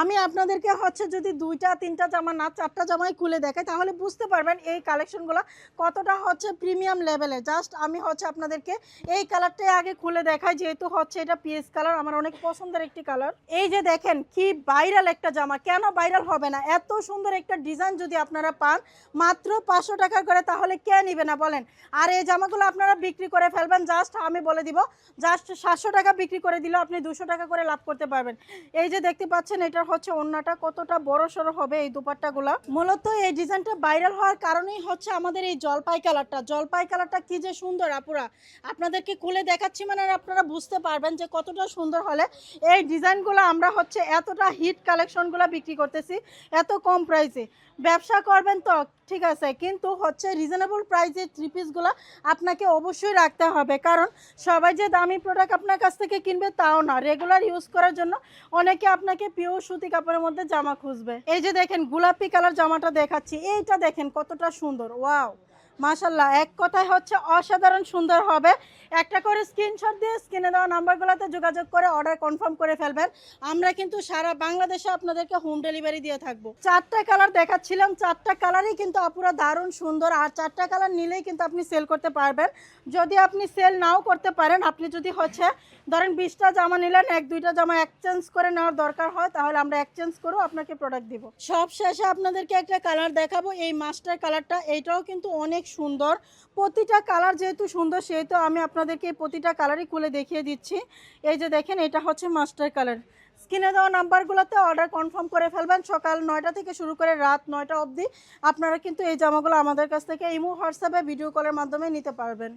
আমি আপনাদেরকে হচ্ছে যদি দুইটা, তিনটা জামা না, চারটা জামাই খুলে দেখাই তাহলে বুঝতে পারবেন এই কালেকশনগুলো কতটা হচ্ছে প্রিমিয়াম লেভেলে জাস্ট আমি হচ্ছে আপনাদেরকে এই কালারটাই আগে খুলে দেখাই, যেহেতু হচ্ছে এটা পিএস কালার আমার অনেক পছন্দের একটি কালার এই যে দেখেন কি ভাইরাল একটা জামা, কেন ভাইরাল হবে না? এত সুন্দর একটা ডিজাইন যদি আপনারা পান, মাত্র পাঁচশো টাকা করে, তাহলে কে নিবে না বলেন? আর এই জামাগুলো আপনারা বিক্রি করে ফেলবেন জাস্ট আমি বলে দিব জাস্ট সাতশো টাকা বিক্রি করে দিলেও আপনি দুশো টাকা করে লাভ করতে পারবেন। এই যে দেখতে পাচ্ছেন, এটার হচ্ছে অন্যটা কতটা বড় সড়ো হবে এই দুপাট্টাগুলা মূলত এই ডিজাইনটা ভাইরাল হওয়ার কারণেই হচ্ছে আমাদের এই জলপাই কালারটা। জলপাই কালারটা কি যে সুন্দর আপুরা। আপনাদেরকে খুলে দেখাচ্ছি মানে আপনারা বুঝতে পারবেন যে কতটা সুন্দর হলে এই ডিজাইনগুলো আমরা হচ্ছে এতটা হিট কালেকশনগুলো বিক্রি করতেছি, এত কম প্রাইসে। ব্যবসা করবেন তো ঠিক আছে, কিন্তু হচ্ছে রিজনেবল প্রাইসে থ্রি পিসগুলো আপনাকে অবশ্যই রাখতে হবে। কারণ সবাই যে দামি প্রোডাক্ট আপনার কাছ থেকে কিনবে তাও না। রেগুলার ইউজ করার জন্য অনেকে আপনাকে পিওর সুতি কাপড়ের মধ্যে জামা খুঁজবে। এই যে দেখেন, গোলাপি কালার জামাটা দেখাচ্ছি। এইটা দেখেন কতটা সুন্দর। ওয়াও মাশাল্লাহ এক কথায় হচ্ছে অসাধারণ সুন্দর হবে। একটা করে স্ক্রিনশট দিয়ে স্ক্রিনে দেওয়া নাম্বারগুলোতে যোগাযোগ করে অর্ডার কনফার্ম করে ফেলবেন। আমরা কিন্তু সারা বাংলাদেশে আপনাদেরকে হোম ডেলিভারি দিয়ে থাকব। চারটা কালার দেখাচ্ছিলাম, চারটা কালারই কিন্তু আপুরা দারুণ সুন্দর। আর চারটা কালার নিলেই কিন্তু আপনি সেল করতে পারবেন। যদি আপনি সেল নাও করতে পারেন, আপনি যদি হচ্ছে ধরেন বিশটা জামা নিলেন, এক, দুইটা জামা এক্সচেঞ্জ করে নেওয়ার দরকার হয়, তাহলে আমরা এক্সচেঞ্জ করেও আপনাকে প্রোডাক্ট দিব। সব শেষে আপনাদেরকে একটা কালার দেখাবো। এই মাস্টার কালারটা এইটাও কিন্তু অনেক সুন্দর। প্রতিটা কালার যেহেতু সুন্দর, সেহেতু আমি আপনাদেরকে প্রতিটা কালারই খুলে দেখিয়ে দিচ্ছি। এই যে দেখেন, এটা হচ্ছে মাস্টার কালার। স্ক্রিনে দেওয়া নাম্বারগুলোতে অর্ডার কনফার্ম করে ফেলবেন। সকাল নয়টা থেকে শুরু করে রাত নয়টা অবধি আপনারা কিন্তু এই জামাগুলো আমাদের কাছ থেকে ইমো, হোয়াটসঅ্যাপে, ভিডিও কলের মাধ্যমে নিতে পারবেন।